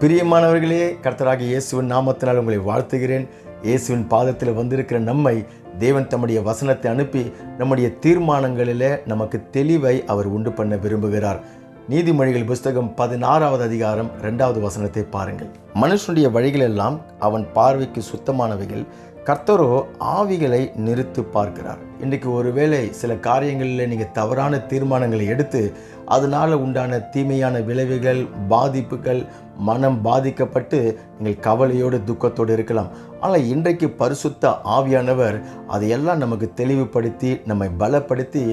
பிரியமானவர்களே கர்த்தராக இயேசுவின் நாமத்தினால் உங்களை வாழ்த்துகிறேன். இயேசுவின் பாதத்தில் வந்திருக்கிற நம்மை தேவன் தம்முடைய வசனத்தை அனுப்பி நம்முடைய தீர்மானங்களில் நமக்கு தெளிவை அவர் உண்டு பண்ண விரும்புகிறார். நீதிமொழிகள் புஸ்தகம் பதினாறாவது அதிகாரம் ரெண்டாவது வசனத்தை பாருங்கள். மனுஷனுடைய வழிகளெல்லாம் அவன் பார்வைக்கு சுத்தமானவைகள் கர்த்தரோ ஆவிகளை நிறுத்து பார்க்கிறார். இன்றைக்கு ஒருவேளை சில காரியங்களில் நீங்கள் தவறான தீர்மானங்களை எடுத்து அதனால் உண்டான தீமையான விளைவுகள் பாதிப்புகள் மனம் பாதிக்கப்பட்டு நீங்கள் கவலையோடு துக்கத்தோடு இருக்கலாம். ஆனால் இன்றைக்கு பரிசுத்த ஆவியானவர் அதையெல்லாம் நமக்கு தெளிவுபடுத்தி நம்மை பலப்படுத்தி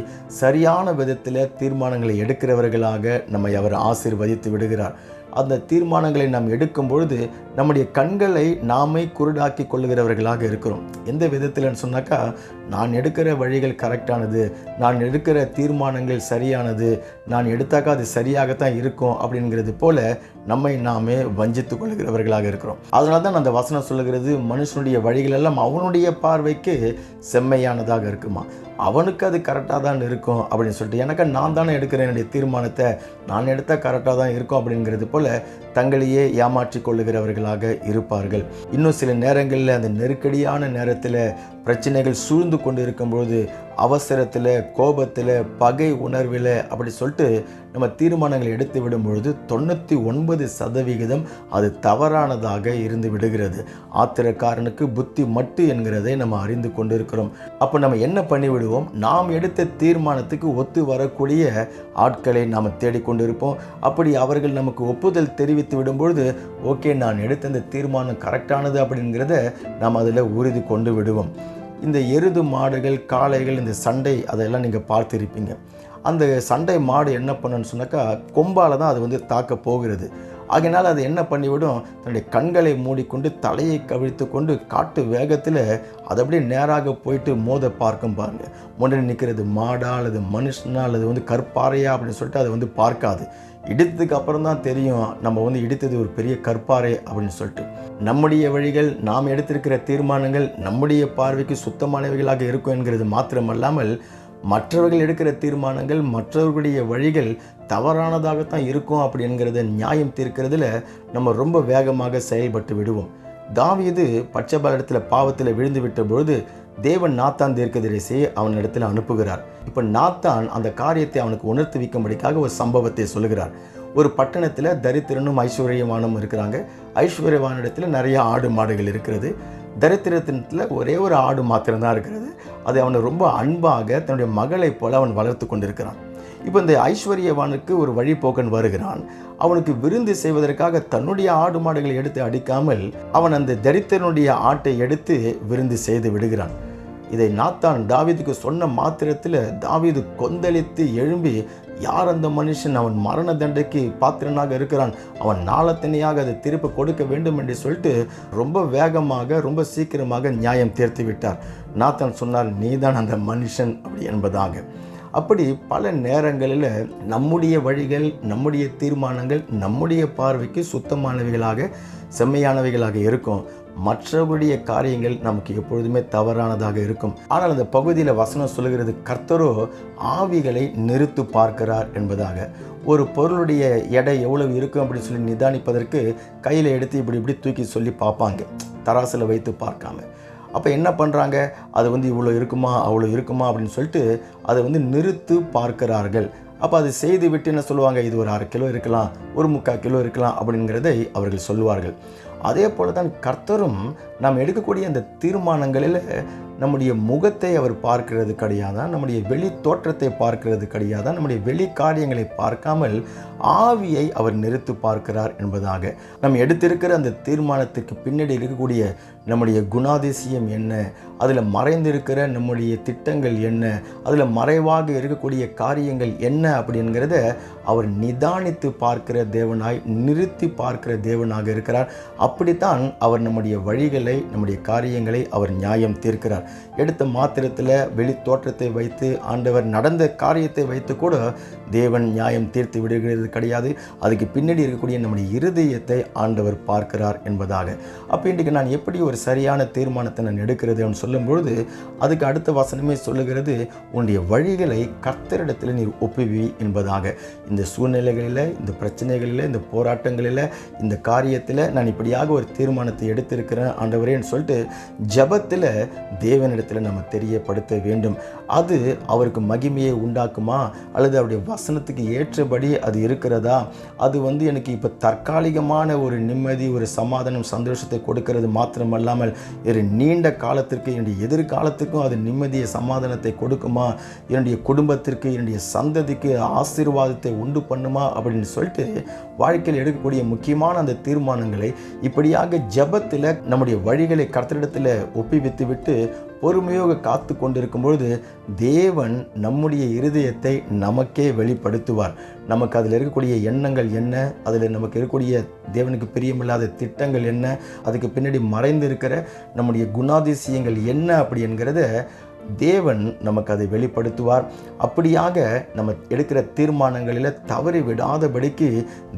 சரியான விதத்தில் தீர்மானங்களை எடுக்கிறவர்களாக நம்மை அவர் ஆசீர்வதித்து விடுகிறார். அந்த தீர்மானங்களை நாம் எடுக்கும் பொழுது நம்முடைய கண்களை நாமே குருடாக்கி கொள்ளுகிறவர்களாக இருக்கிறோம். எந்த விதத்தில்னு சொன்னாக்கா நான் எடுக்கிற வழிகள் கரெக்டானது நான் எடுக்கிற தீர்மானங்கள் சரியானது நான் எடுத்தாக்கா அது சரியாகத்தான் இருக்கும் அப்படிங்கிறது போல நம்மை நாமே வஞ்சித்து கொள்கிறவர்களாக இருக்கிறோம். அதனால தான் அந்த வசனம் சொல்லுகிறது மனுஷனுடைய வழிகள் எல்லாம் அவனுடைய பார்வைக்கு செம்மையானதாக இருக்குமா? அவனுக்கு அது கரெக்டாக தான் இருக்கும் அப்படின்னு சொல்லிட்டு எனக்கு நான் தானே எடுக்கிறேன் என்னுடைய தீர்மானத்தை? நான் எடுத்தால் கரெக்டாக தான் இருக்கும் அப்படிங்கிறது போல தங்களையே ஏமாற்றி கொள்ளுகிறவர்களாக இருப்பார்கள். இன்னும் சில நேரங்களில் அந்த நெருக்கடியான நேரத்தில் பிரச்சனைகள் சூழ்ந்து கொண்டு இருக்கும்பொழுது அவசரத்தில் கோபத்தில் பகை உணர்வில் அப்படி சொல்லிட்டு நம்ம தீர்மானங்களை எடுத்து விடும் பொழுது தொண்ணூற்றி ஒன்பது சதவிகிதம் அது தவறானதாக இருந்து விடுகிறது. ஆத்திரக்காரனுக்கு புத்தி மட்டு என்கிறதை நம்ம அறிந்து கொண்டு இருக்கிறோம் அப்போ நம்ம என்ன பண்ணிவிடுவோம் நாம் எடுத்த தீர்மானத்துக்கு ஒத்து வரக்கூடிய ஆட்களை நாம் தேடிக்கொண்டு இருப்போம் அப்படி அவர்கள் நமக்கு ஒப்புதல் தெரிவித்து விடும்பொழுது ஓகே நான் எடுத்த இந்த தீர்மானம் கரெக்டானது அப்படிங்கிறத நாம் அதில் உறுதி கொண்டு விடுவோம். இந்த எருது மாடுகள் காளைகள் இந்த சண்டை அதெல்லாம் நீங்கள் பார்த்துருப்பீங்க. அந்த சண்டை மாடு என்ன பண்ணுன்னு சொன்னாக்கா கொம்பால் தான் அது வந்து தாக்க போகிறது. ஆகையினால் அது என்ன பண்ணிவிடும் தன்னுடைய கண்களை மூடிக்கொண்டு தலையை கவிழ்த்து கொண்டு காட்டு வேகத்தில் அது அப்படியே நேராக போயிட்டு மோத பார்க்கும் பாருங்க. முன்னாடி நிற்கிறது மாடா அல்லது மனுஷனா அல்லது வந்து கற்பாறையா அப்படின்னு சொல்லிட்டு அதை வந்து பார்க்காது. இடித்ததுக்கு அப்புறம் தான் தெரியும் நம்ம வந்து இடித்தது ஒரு பெரிய கற்பாறை அப்படின்னு சொல்லிட்டு. நம்முடைய வழிகள் நாம் எடுத்திருக்கிற தீர்மானங்கள் நம்முடைய பார்வைக்கு சுத்தமானவைகளாக இருக்கும் என்கிறது மாத்திரமல்லாமல் மற்றவர்கள் எடுக்கிற தீர்மானங்கள் மற்றவர்களுடைய வழிகள் தவறானதாகத்தான் இருக்கும் அப்படி என்கிறத நியாயம் தீர்க்கிறதுல நம்ம ரொம்ப வேகமாக செயல்பட்டு விடுவோம். தாவியது பச்சைபாலிடத்தில் பாவத்தில் விழுந்து விட்ட பொழுது தேவன் நாத்தான் தீர்க்கதரிசியை அவனிடத்தில் அனுப்புகிறார். இப்போ நாத்தான் அந்த காரியத்தை அவனுக்கு உணர்த்து வைக்கும்படிக்காக ஒரு சம்பவத்தை சொல்லுகிறார். ஒரு பட்டணத்தில் தரித்திரனும் ஐஸ்வர்யவானும் இருக்கிறாங்க. ஐஸ்வர்யவானிடத்தில் நிறைய ஆடு மாடுகள் இருக்கிறது. தரித்திரத்தினத்தில் ஒரே ஒரு ஆடு மாத்திரம்தான் இருக்கிறது. அதை அவனை ரொம்ப அன்பாக தன்னுடைய மகளைப் போல அவன் வளர்த்து கொண்டிருக்கிறான். இப்போ இந்த ஐஸ்வர்யவானுக்கு ஒரு வழிபோக்கன் வருகிறான். அவனுக்கு விருந்து செய்வதற்காக தன்னுடைய ஆடு மாடுகளை எடுத்து அடிக்காமல் அவன் அந்த தரித்திரனுடைய ஆட்டை எடுத்து விருந்து செய்து விடுகிறான். இதை நாத்தான் தாவீதுக்கு சொன்ன மாத்திரத்தில் தாவீது கொந்தளித்து எழும்பி யார் அந்த மனுஷன்? அவன் மரண தண்டைக்கு பாத்திரனாக இருக்கிறான். அவன் நாளத்தனையாக அதை திருப்ப கொடுக்க வேண்டும் என்று சொல்லிட்டு ரொம்ப வேகமாக ரொம்ப சீக்கிரமாக நியாயம் தீர்த்து விட்டார். நாத்தான் சொன்னார் நீதான் அந்த மனுஷன் அப்படி என்பதாக. அப்படி பல நேரங்களில் நம்முடைய வழிகள் நம்முடைய தீர்மானங்கள் நம்முடைய பார்வைக்கு சுத்தமானவைகளாக செம்மையானவைகளாக இருக்கும். மற்றவருடைய காரியங்கள் நமக்கு எப்பொழுதுமே தவறானதாக இருக்கும். ஆனால் அந்த பகுதியில் வசனம் சொல்லுகிறது கர்த்தரோ ஆவிகளை நிறுத்து பார்க்கிறார் என்பதாக. ஒரு பொருளுடைய எடை எவ்வளவு இருக்கும் அப்படின்னு சொல்லி நிதானிப்பதற்கு கையில் எடுத்து இப்படி இப்படி தூக்கி சொல்லி பார்ப்பாங்க. தராசில் வைத்து பார்க்காம. அப்போ என்ன பண்ணுறாங்க அது வந்து இவ்வளோ இருக்குமா? அவ்வளோ இருக்குமா? அப்படின்னு சொல்லிட்டு அதை வந்து நிறுத்து பார்க்கிறார்கள். அப்போ அது செய்து விட்டு என்ன சொல்லுவாங்க? இது ஒரு அரை கிலோ இருக்கலாம் ஒரு முக்கால் கிலோ இருக்கலாம் அப்படிங்கிறதை அவர்கள் சொல்லுவார்கள். அதே போல தான் கர்த்தரும் நாம் எடுக்கக்கூடிய அந்த தீர்மானங்களில் நம்முடைய முகத்தை அவர் பார்க்கிறது கிடையாதான் நம்முடைய வெளி தோற்றத்தை பார்க்கிறது கிடையாதான் நம்முடைய வெளி காரியங்களை பார்க்காமல் ஆவியை அவர் நிறுத்து பார்க்கிறார் என்பதாக. நம்ம எடுத்திருக்கிற அந்த தீர்மானத்துக்கு பின்னாடி இருக்கக்கூடிய நம்முடைய குணாதிசயம் என்ன? அதில் மறைந்திருக்கிற நம்முடைய திட்டங்கள் என்ன? அதில் மறைவாக இருக்கக்கூடிய காரியங்கள் என்ன அப்படிங்கிறத அவர் நிதானித்து பார்க்கிற தேவனாய் நிறுத்தி பார்க்கிற தேவனாக இருக்கிறார். அப்படித்தான் அவர் நம்முடைய வழிகள் நம்முடைய காரியங்களை அவர் நியாயம் தீர்க்கிறார். எடுத்த மாத்திரத்தில் வெளி தோற்றத்தை வைத்து ஆண்டவர் நடந்த காரியத்தை வைத்து கூட தேவன் நியாயம் தீர்த்து விடுகிறது கிடையாது. அதுக்கு பின்னாடி இருக்கக்கூடிய நம்முடைய இருதயத்தை ஆண்டவர் பார்க்கிறார் என்பதாக. அப்போ இன்றைக்கு நான் எப்படி ஒரு சரியான தீர்மானத்தை நான் எடுக்கிறது அவன் சொல்லும்பொழுது அதுக்கு அடுத்த வசனமே சொல்லுகிறது உன்னுடைய வழிகளை கர்த்தரிடத்தில் நீர் ஒப்புவி என்பதாக. இந்த சூழ்நிலைகளில் இந்த பிரச்சனைகளில் இந்த போராட்டங்களில் இந்த காரியத்தில் நான் இப்படியாக ஒரு தீர்மானத்தை எடுத்திருக்கிறேன். ஆண்டவரேன்னு சொல்லிட்டு ஜெபத்தில் தேவனிடத்தில் நம்ம தெரியப்படுத்த வேண்டும். அது அவருக்கு மகிமையை உண்டாக்குமா? அல்லது அவருடைய வசனத்துக்கு ஏற்றபடி அது இருக்கிறதா? அது வந்து எனக்கு இப்போ தற்காலிகமான ஒரு நிம்மதி ஒரு சமாதானம் சந்தோஷத்தை கொடுக்கிறது மாத்திரமல்லாமல் ஒரு நீண்ட காலத்திற்கு என்னுடைய எதிர்காலத்துக்கும் அது நிம்மதியை சமாதானத்தை கொடுக்குமா? என்னுடைய குடும்பத்திற்கு என்னுடைய சந்ததிக்கு ஆசீர்வாதத்தை உண்டு பண்ணுமா? அப்படின்னு சொல்லிட்டு வாழ்க்கையில் எடுக்கக்கூடிய முக்கியமான அந்த தீர்மானங்களை இப்படியாக ஜெபத்தில் நம்முடைய வழிகளை கர்த்தரிடத்தில் ஒப்பிவித்து விட்டு பொறுமையோக காத்து கொண்டிருக்கும் பொழுது தேவன் நம்முடைய இருதயத்தை நமக்கே வெளிப்படுத்துவார். நமக்கு அதில் இருக்கக்கூடிய எண்ணங்கள் என்ன? அதில் நமக்கு இருக்கக்கூடிய தேவனுக்கு பிரியமில்லாத திட்டங்கள் என்ன? அதுக்கு பின்னாடி மறைந்து இருக்கிற நம்முடைய குணாதிசயங்கள் என்ன அப்படி என்கிறத தேவன் நமக்கு அதை வெளிப்படுத்துவார். அப்படியாக நம்ம எடுக்கிற தீர்மானங்களில் தவறி விடாதபடிக்கு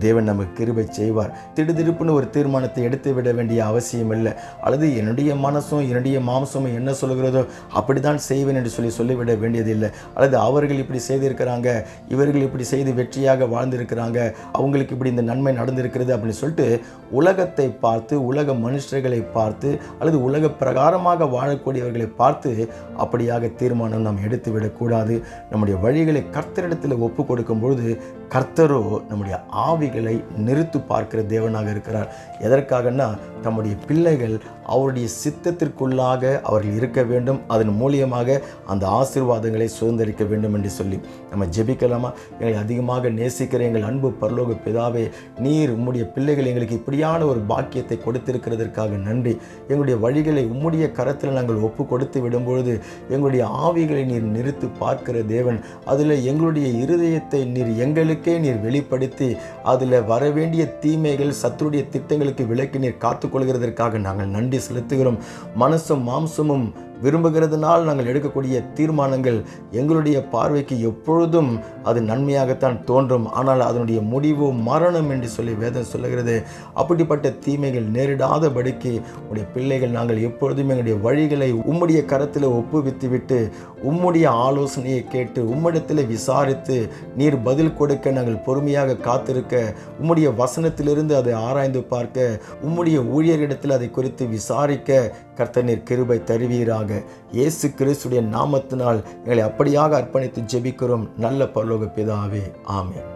தேவன் நமக்கு கிருபை செய்வார். திடுதிடுப்புன்னு ஒரு தீர்மானத்தை எடுத்து விட வேண்டிய அவசியம் இல்லை. அல்லது என்னுடைய மனசும் என்னுடைய மாம்சமும் என்ன சொல்கிறதோ அப்படிதான் செய்வேன் என்று சொல்லி சொல்லிவிட வேண்டியதில்லை. அல்லது அவர்கள் இப்படி செய்திருக்கிறாங்க இவர்கள் இப்படி செய்து வெற்றியாக வாழ்ந்திருக்கிறாங்க அவங்களுக்கு இப்படி இந்த நன்மை நடந்திருக்கிறது அப்படின்னு சொல்லிட்டு உலகத்தை பார்த்து உலக மனுஷர்களை பார்த்து அல்லது உலக பிரகாரமாக வாழக்கூடியவர்களை பார்த்து அப்படியாக தீர்மானம் நாம் எடுத்து விடக்கூடாது நம்முடைய வழிகளை கர்த்தரிடத்தில் ஒப்பு கொடுக்கும் பொழுது கர்த்தரோ நம்முடைய ஆவிகளை நிறுத்து பார்க்கிற தேவனாக இருக்கிறார். எதற்காகன்னா தம்முடைய பிள்ளைகள் அவருடைய சித்தத்திற்குள்ளாக அவர்கள் இருக்க வேண்டும். அதன் மூலியமாக அந்த ஆசீர்வாதங்களை சுதந்திரிக்க வேண்டும் என்று சொல்லி நம்ம ஜெபிக்கலாமா? எங்களை அதிகமாக நேசிக்கிற எங்கள் அன்பு பரலோக பிதாவே நீர் உம்முடைய பிள்ளைகள் எங்களுக்கு இப்படியான ஒரு பாக்கியத்தை கொடுத்திருக்கிறதற்காக நன்றி. எங்களுடைய வழிகளை உம்முடைய கரத்தில் நாங்கள் ஒப்பு கொடுத்து விடும்பொழுது எங்களுடைய ஆவிகளை நீர் நிறுத்து பார்க்கிற தேவன் அதில் எங்களுடைய இருதயத்தை நீர் எங்களுக்கு நீர் வெளிப்படுத்தி அதில் வரவேண்டிய தீமைகள் சத்துருடைய திட்டங்களுக்கு விலக்கி நீர் காத்துக்கொள்கிறதற்காக நாங்கள் நன்றி செலுத்துகிறோம். மனசும் மாம்சமும் விரும்புகிறதுனால் நாங்கள் எடுக்கக்கூடிய தீர்மானங்கள் எங்களுடைய பார்வைக்கு எப்பொழுதும் அது நன்மையாகத்தான் தோன்றும். ஆனால் அதனுடைய முடிவு மரணம் என்று சொல்லி வேதம் சொல்லுகிறது. அப்படிப்பட்ட தீமைகள் நேரிடாதபடிக்கு உடைய பிள்ளைகள் நாங்கள் எப்பொழுதும் எங்களுடைய வழிகளை உம்முடைய கரத்தில் ஒப்புவித்து விட்டு உம்முடைய ஆலோசனையை கேட்டு உம்மிடத்தில் விசாரித்து நீர் பதில் கொடுக்க நாங்கள் பொறுமையாக காத்திருக்க உம்முடைய வசனத்திலிருந்து அதை ஆராய்ந்து பார்க்க உம்முடைய ஊழியரிடத்தில் அதை குறித்து விசாரிக்க கர்த்தனீர் கிருபை தருவீராக. இயேசு கிறிஸ்துடைய நாமத்தினால் எங்களை அப்படியாக அர்ப்பணித்து ஜெபிக்கிறோம். நல்ல பரலோக பிதாவே. ஆமென்.